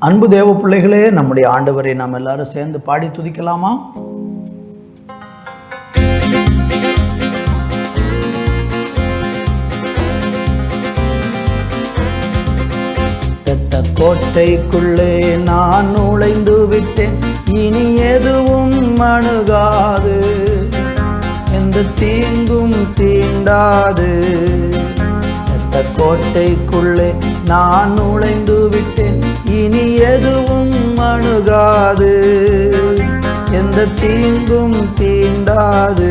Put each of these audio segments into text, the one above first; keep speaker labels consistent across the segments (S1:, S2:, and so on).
S1: அன்பு தேவ பிள்ளைகளே நம்முடைய ஆண்டவரை நாம் எல்லாரும் சேர்ந்து பாடி துதிக்கலாமா? கோட்டைக்குள்ளே நான் நுழைந்து விட்டேன். இனி எதுவும் அணுகாது. எந்த தீங்கும் தீண்டாது. இரத்த கோட்டைக்குள்ளே நான் நுழைந்து விட்டேன். இனி எதுவும் அணுகாது. எந்த தீங்கும் தீண்டாது.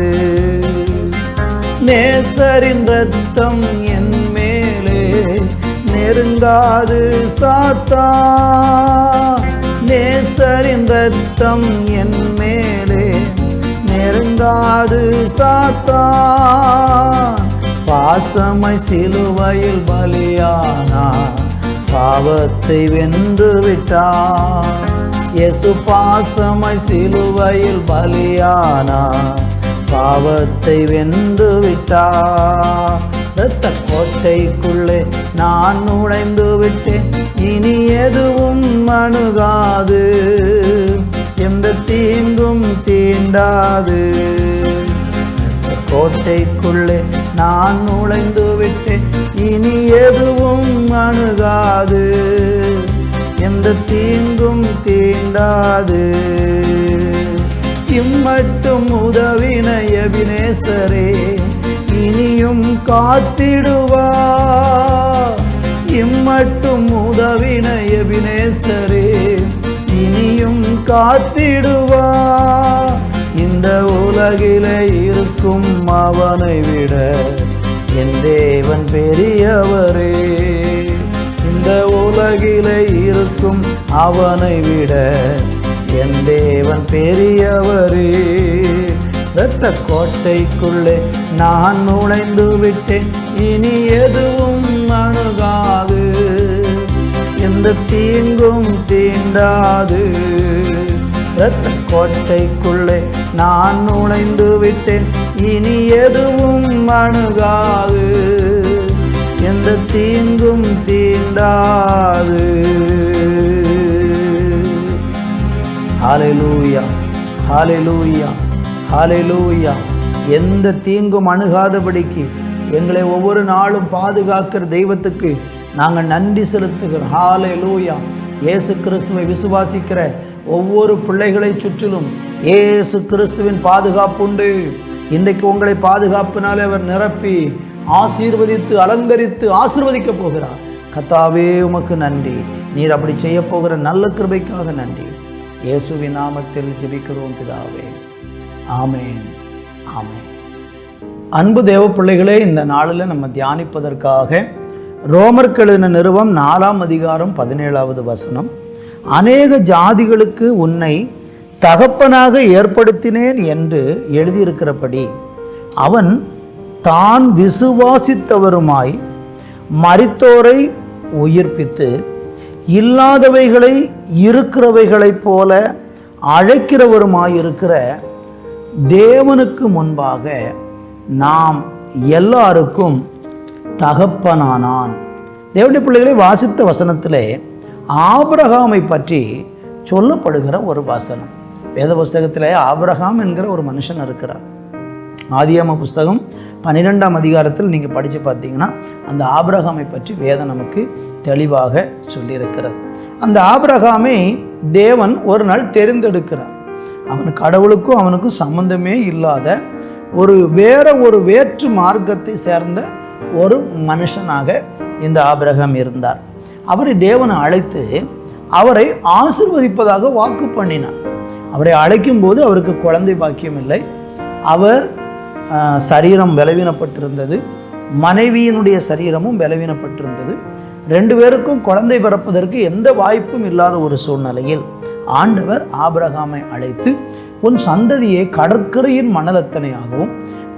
S1: நேசரின் ரத்தம் என் மேலே நெருங்காது சாத்தா நேசரின் ரத்தம் என் மேலே நெருங்காது சாத்தா பாசமை சிலுவையில் பலியானா பாவத்தை வென்று விட்டார் இயேசு பாசமை சிலுவையில் பலியானார். பாவத்தை வென்று விட்டார் இரத்த கோட்டைக்குள்ளே நான் நுழைந்து விட்டேன். இனி எதுவும் அணுகாது. எந்த தீங்கும் தீண்டாது. கோட்டைக்குள்ளே நான் நுழைந்து விட்டேன். இனி எதுவும் அணுகாது. எந்த தீங்கும் தீண்டாது. இம்மட்டும் உதவின எபினேசரே இனியும் காத்திடுவா. இம்மட்டும் உதவின எபினேசரே இனியும் காத்திடுவா. இந்த உலகிலே இருக்கும் அவனை விட என் தேவன் பெரியவரே. இந்த உலகிலே இருக்கும் அவனை விட என் தேவன் பெரியவரே. இரத்த கோட்டைக்குள்ளே நான் நுழைந்து விட்டேன். இனி எதுவும் அணுகாது. எந்த தீங்கும் தீண்டாது. இரத்த கோட்டைக்குள்ளே நான் நுழைந்து விட்டேன். இனி எதுவும் அணுகாது. எந்த தீங்கும் தீண்டாது. ஹாலெலூயா ஹாலெலூயா ஹாலெலூயா எந்த தீங்கும் அணுகாதபடிக்கு எங்களை ஒவ்வொரு நாளும் பாதுகாக்கிற தெய்வத்துக்கு நாங்கள் நன்றி செலுத்துகிறோம். ஹalleluya இயேசு கிறிஸ்துவை விசுவாசிக்கிற ஒவ்வொரு பிள்ளைகளை சுற்றிலும் ஏசு கிறிஸ்துவின் பாதுகாப்பு உண்டு. இன்றைக்கு உங்களை பாதுகாப்பினாலே அவர் நிரப்பி ஆசீர்வதித்து அலங்கரித்து ஆசீர்வதிக்க போகிறார். கத்தாவே உமக்கு நன்றி. நீர் அப்படி செய்ய போகிற நல்ல கிருபைக்காக நன்றி. இயேசுவின் நாமத்தில் ஜெபிக்கிறோம் பிதாவே. ஆமேன். ஆமேன். அன்பு தேவ பிள்ளைகளே இந்த நாளில் நம்ம தியானிப்பதற்காக ரோமருக்கு நிறுவம் நாலாம் அதிகாரம் பதினேழாவது வசனம். அநேக ஜாதிகளுக்கு உன்னை தகப்பனாக ஏற்படுத்தினேன் என்று எழுதியிருக்கிறபடி அவன் தான் விசுவாசித்தவருமாய் மறித்தோரை உயிர்ப்பித்து இல்லாதவைகளை இருக்கிறவைகளைப் போல அழைக்கிறவருமாயிருக்கிற தேவனுக்கு முன்பாக நாம் எல்லாருக்கும் தகப்பனானான். தேவனுடைய பிள்ளைகளை வாசித்த வசனத்திலே ஆபிரகாமை பற்றி சொல்லப்படுகிற ஒரு வாசனம். வேத புஸ்தகத்தில் ஆபிரகாம் என்கிற ஒரு மனுஷன் இருக்கிறார். ஆதியாம புஸ்தகம் பன்னிரெண்டாம் அதிகாரத்தில் நீங்கள் படித்து பார்த்தீங்கன்னா அந்த ஆபிரகாமை பற்றி வேதம் நமக்கு தெளிவாக சொல்லியிருக்கிறது. அந்த ஆபிரகாமை தேவன் ஒரு நாள் தெரிந்தெடுக்கிறார். அவன் கடவுளுக்கும் அவனுக்கும் சம்பந்தமே இல்லாத ஒரு வேற ஒரு வேற்று மார்க்கத்தை சேர்ந்த ஒரு மனுஷனாக இந்த ஆபிரகாம் இருந்தார். அவரை தேவனை அழைத்து அவரை ஆசிர்வதிப்பதாக வாக்கு பண்ணினார். அவரை அழைக்கும் போது அவருக்கு குழந்தை பாக்கியம் இல்லை. அவர் சரீரம் பலவீனப்பட்டிருந்தது. மனைவியினுடைய சரீரமும் பலவீனப்பட்டிருந்தது. ரெண்டு பேருக்கும் குழந்தை பிறப்பதற்கு எந்த வாய்ப்பும் இல்லாத ஒரு சூழ்நிலையில் ஆண்டவர் ஆபிரகாமை அழைத்து உன் சந்ததியை கடற்கரையின் மணலத்தனையாகவும்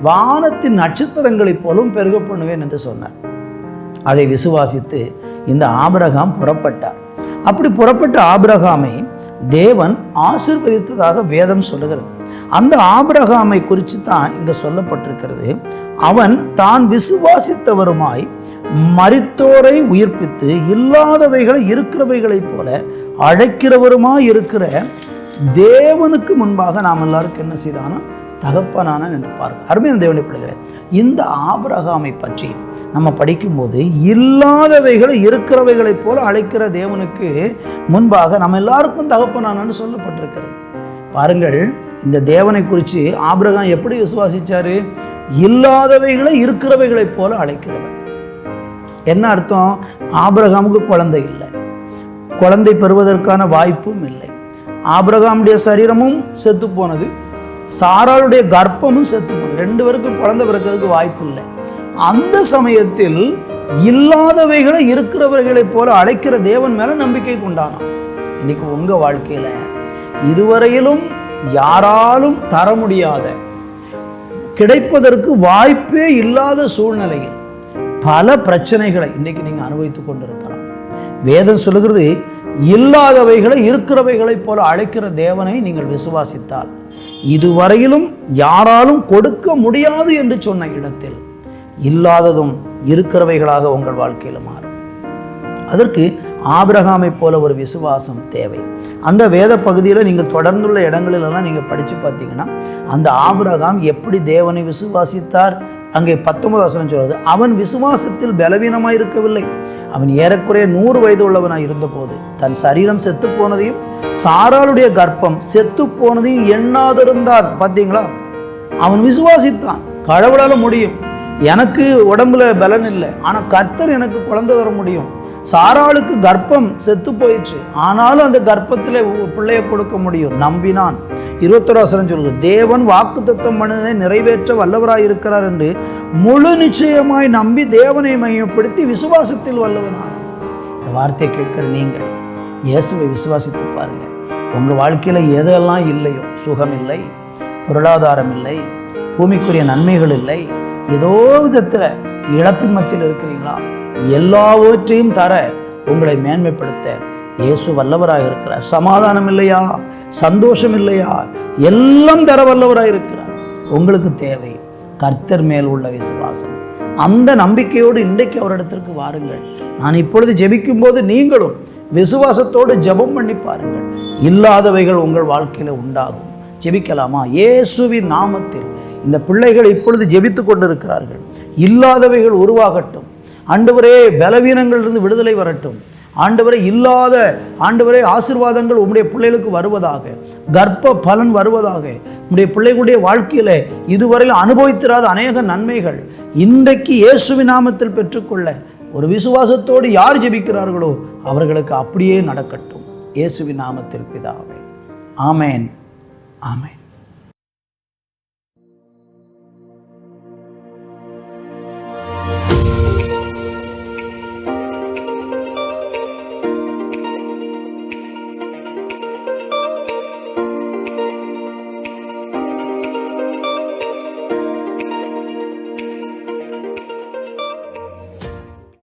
S1: வானத்தின் நட்சத்திரங்களைப் போலும் பெருக பண்ணுவேன் என்று சொன்னார். அதை விசுவாசித்து இந்த ஆபிரகாம் புறப்பட்டார். அப்படி புறப்பட்ட ஆபிரகாமை தேவன் ஆசிர்வதித்ததாக வேதம் சொல்லுகிறது. அந்த ஆபிரகாமை குறித்து தான் இங்கே சொல்லப்பட்டிருக்கிறது. அவன் தான் விசுவாசித்தவருமாய் மறித்தோரை உயிர்ப்பித்து இல்லாதவைகளை இருக்கிறவைகளைப் போல அழைக்கிறவருமா இருக்கிற தேவனுக்கு முன்பாக நாம் எல்லாருக்கும் என்ன செய்தானோ? தகப்பனான என்று பார்க்க அருமையான தேவனை பிள்ளைகளே இந்த ஆபிரகாமை பற்றி நம்ம படிக்கும்போது இல்லாதவைகளை இருக்கிறவைகளைப் போல அழைக்கிற தேவனுக்கு முன்பாக நம்ம எல்லாருக்கும் தகப்பனானன்னு சொல்லப்பட்டிருக்கிறது. பாருங்கள் இந்த தேவனை குறித்து ஆபிரகாம் எப்படி விசுவாசிச்சாரு? இல்லாதவைகளை இருக்கிறவைகளைப் போல அழைக்கிறவர். என்ன அர்த்தம்? ஆபிரகாமுக்கு குழந்தை இல்லை. குழந்தை பெறுவதற்கான வாய்ப்பும் இல்லை. ஆபிரகாமுடைய சரீரமும் செத்து போனது. சாராளுடைய கர்ப்பமும் செத்து போனது. ரெண்டு பேருக்கும் குழந்தை பிறக்கிறதுக்கு வாய்ப்பு இல்லை. அந்த சமயத்தில் இல்லாதவைகளை இருக்கிறவர்களைப் போல அழைக்கிற தேவன் மேல நம்பிக்கை கொண்டானான். இன்னைக்கு உங்க வாழ்க்கையில இதுவரையிலும் யாராலும் தர முடியாத கிடைப்பதற்கு வாய்ப்பே இல்லாத சூழ்நிலையில் பல பிரச்சனைகளை இன்னைக்கு நீங்க அனுபவித்துக் கொண்டிருக்கலாம். வேதம் சொல்லுகிறது இல்லாதவைகளை இருக்கிறவைகளைப் போல அழைக்கிற தேவனை நீங்கள் விசுவாசித்தால் இதுவரையிலும் யாராலும் கொடுக்க முடியாது என்று சொன்ன இடத்தில் இல்லாததும் இருக்கிறவைகளாக உங்கள் வாழ்க்கையில் மாறும். அதற்கு ஆபிரகாமை போல ஒரு விசுவாசம் தேவை. அந்த வேத பகுதியில் நீங்கள் தொடர்ந்துள்ள இடங்களிலெல்லாம் நீங்கள் படித்து பார்த்தீங்கன்னா அந்த ஆபிரகாம் எப்படி தேவனை விசுவாசித்தார்? அங்கே பத்தொன்பது வசனம் சொல்வது அவன் விசுவாசத்தில் பலவீனமாக இருக்கவில்லை. அவன் ஏறக்குறைய நூறு வயது உள்ளவனாக இருந்தபோது தன் சரீரம் செத்து போனதையும் சாராளுடைய கர்ப்பம் செத்து போனதையும் எண்ணாதிருந்தான். பார்த்தீங்களா அவன் விசுவாசித்தான். கடவுளால முடியும். எனக்கு உடம்புல பலன் இல்லை. ஆனால் கர்த்தர் எனக்கு குழந்தை தர முடியும். சாராளுக்கு கர்ப்பம் செத்து போயிடுச்சு. ஆனாலும் அந்த கர்ப்பத்தில் பிள்ளைய கொடுக்க முடியும். நம்பினான். இருபத்தொரு வசனம் தேவன் வாக்கு தத்தம் பண்ணதை நிறைவேற்ற வல்லவராய் இருக்கிறார் என்று முழு நிச்சயமாய் நம்பி தேவனை மையப்படுத்தி விசுவாசத்தில் வல்லவனான இந்த வார்த்தையை கேட்கிற நீங்கள் இயேசுவை விசுவாசித்து பாருங்கள் உங்கள் வாழ்க்கையில் எதெல்லாம் இல்லையோ? சுகம் இல்லை பொருளாதாரம் இல்லை பூமிக்குரிய நன்மைகள் இல்லை ஏதோ விதத்தில் இழப்பின் மத்தியில் இருக்கிறீங்களா? எல்லாவற்றையும் தர உங்களை மேன்மைப்படுத்த இயேசு வல்லவராக இருக்கிறார். சமாதானம் இல்லையா? சந்தோஷம் இல்லையா? எல்லாம் தர வல்லவராக இருக்கிறார். உங்களுக்கு தேவை கர்த்தர் மேல் உள்ள விசுவாசம். அந்த நம்பிக்கையோடு இன்றைக்கு அவரிடத்திற்கு வாருங்கள். நான் இப்பொழுது ஜெபிக்கும் போது நீங்களும் விசுவாசத்தோடு ஜெபம் பண்ணி பாருங்கள். இல்லாதவைகள் உங்கள் வாழ்க்கையில் உண்டாகும். ஜெபிக்கலாமா? இயேசுவின் நாமத்தில் இந்த பிள்ளைகள் இப்பொழுது ஜெபித்து கொண்டிருக்கிறார்கள். இல்லாதவைகள் உருவாகட்டும். ஆண்டவரே பலவீனங்களிலிருந்து விடுதலை வரட்டும். ஆண்டவரே இல்லாத ஆண்டவரே ஆசிர்வாதங்கள் உம்முடைய பிள்ளைகளுக்கு வருவதாக கர்ப்ப பலன் வருவதாக உம்முடைய பிள்ளைகளுடைய வாழ்க்கையில் இதுவரையில் அனுபவித்திராத அநேக நன்மைகள் இன்றைக்கு இயேசுவின் நாமத்தில் பெற்றுக்கொள்ள ஒரு விசுவாசத்தோடு யார் ஜெபிக்கிறார்களோ அவர்களுக்கு அப்படியே நடக்கட்டும். இயேசுவின் நாமத்தில் பிதாவே. ஆமேன். ஆமேன்.